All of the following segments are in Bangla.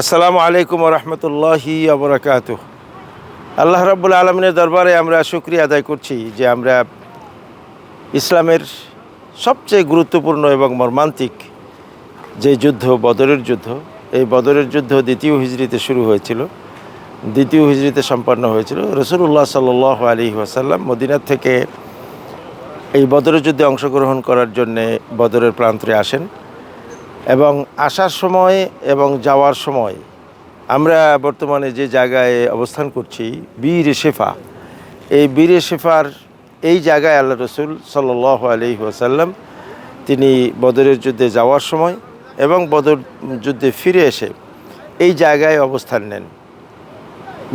আসসালামু আলাইকুম রহমতুল্লাহি আবরাকাত আল্লাহ রাব্বুল আলমিনের দরবারে আমরা শুক্রিয়া আদায় করছি যে আমরা ইসলামের সবচেয়ে গুরুত্বপূর্ণ এবং মর্মান্তিক যে যুদ্ধ, বদরের যুদ্ধ, এই বদরের যুদ্ধ দ্বিতীয় হিজড়িতে শুরু হয়েছিল। দ্বিতীয় হিজড়িতে সম্পন্ন হয়েছিল। রসুল্লাহ সাল আলী ওয়াসাল্লাম মদিনার থেকে এই বদরের যুদ্ধে অংশগ্রহণ করার জন্যে বদরের প্রান্তরে আসেন। এবং আসার সময় এবং যাওয়ার সময় আমরা বর্তমানে যে জায়গায় অবস্থান করছি, বীর শেফা। এই বীর শেফার এই জায়গায় আল্লাহ রসুল সাল আলি ওসাল্লাম তিনি বদরের যুদ্ধে যাওয়ার সময় এবং বদর যুদ্ধে ফিরে এসে এই জায়গায় অবস্থান নেন।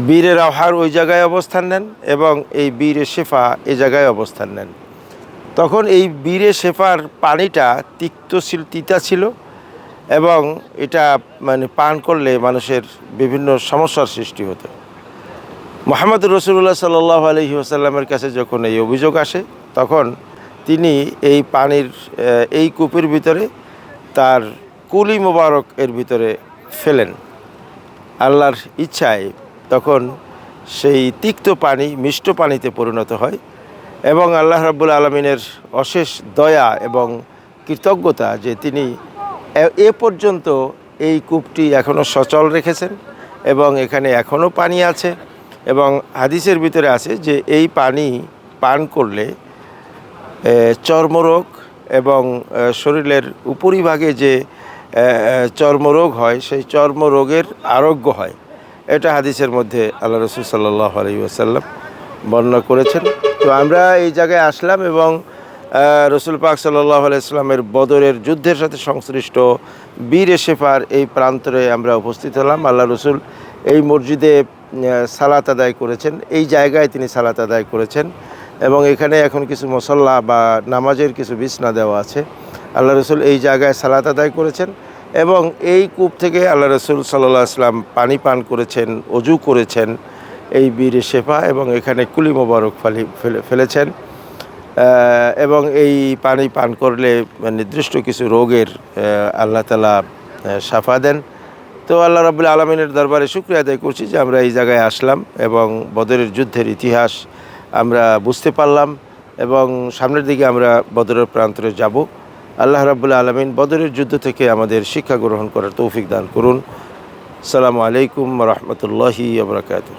বীরের আহার ওই জায়গায় অবস্থান নেন এবং এই বীরে শেফা এ জায়গায় অবস্থান নেন। তখন এই বীরে শেফার পানিটা তিক্ত ছিল তিতা ছিল। এবং এটা মানে পান করলে মানুষের বিভিন্ন সমস্যার সৃষ্টি হতো। মোহাম্মদ রসুল্লাহ সাল্লাহ আলহি আসাল্লামের কাছে যখন এই অভিযোগ আসে, তখন তিনি এই পানির এই কূপের ভিতরে তার কুলি মোবারক এর ভিতরে ফেলেন। আল্লাহর ইচ্ছায় তখন সেই তিক্ত পানি, মিষ্ট পানিতে পরিণত হয় এবং আল্লাহ রাব্বুল আলমিনের অশেষ দয়া এবং কৃতজ্ঞতা যে তিনি এ- পর্যন্ত এই কূপটি এখনও সচল রেখেছেন এবং এখানে এখনও পানি আছে এবং হাদিসের ভিতরে আছে যে এই পানি পান করলে চর্মরোগ এবং শরীরের উপরিভাগে যে চর্মরোগ হয়, সেই চর্মরোগের আরোগ্য হয়। এটা হাদিসের মধ্যে আল্লাহ রসুল সাল্লাহ আলী আসাল্লাম বর্ণনা করেছেন। তো আমরা এই জায়গায় আসলাম এবং রসুল পাক সাল্লাহ আলাইসলামের বদরের যুদ্ধের সাথে সংশ্লিষ্ট বীর শেফার এই প্রান্তরে আমরা উপস্থিত হলাম। আল্লাহ রসুল এই মসজিদে সালাত আদায় করেছেন। এই জায়গায় তিনি সালাত আদায় করেছেন এবং এখানে এখন কিছু মসল্লা বা নামাজের কিছু বিছনা দেওয়া আছে। আল্লাহ রসুল এই জায়গায় সালাত আদায় করেছেন এবং এই কূপ থেকে আল্লাহ রসুল সাল্লাহ আসলাম পানি পান করেছেন, অজু করেছেন এই বীর শেফা এবং এখানে কুলি মোবারক ফালি ফেলে ফেলেছেন। এবং এই পানি পান করলে নির্দিষ্ট কিছু রোগের আল্লাহ তালা সাফা দেন। তো আল্লাহ রাবুল আলমিনের দরবারে শুক্রিয়া আদায় করছি যে আমরা এই জায়গায় আসলাম এবং বদরের যুদ্ধের ইতিহাস আমরা বুঝতে পারলাম এবং সামনের দিকে আমরা বদরের প্রান্তরে যাব। আল্লাহ রাবুল আলমিন বদরের যুদ্ধ থেকে আমাদের শিক্ষা গ্রহণ করার তৌফিক দান করুন। সালামু আলাইকুম রহমতুল্লাহি আবরাকাতু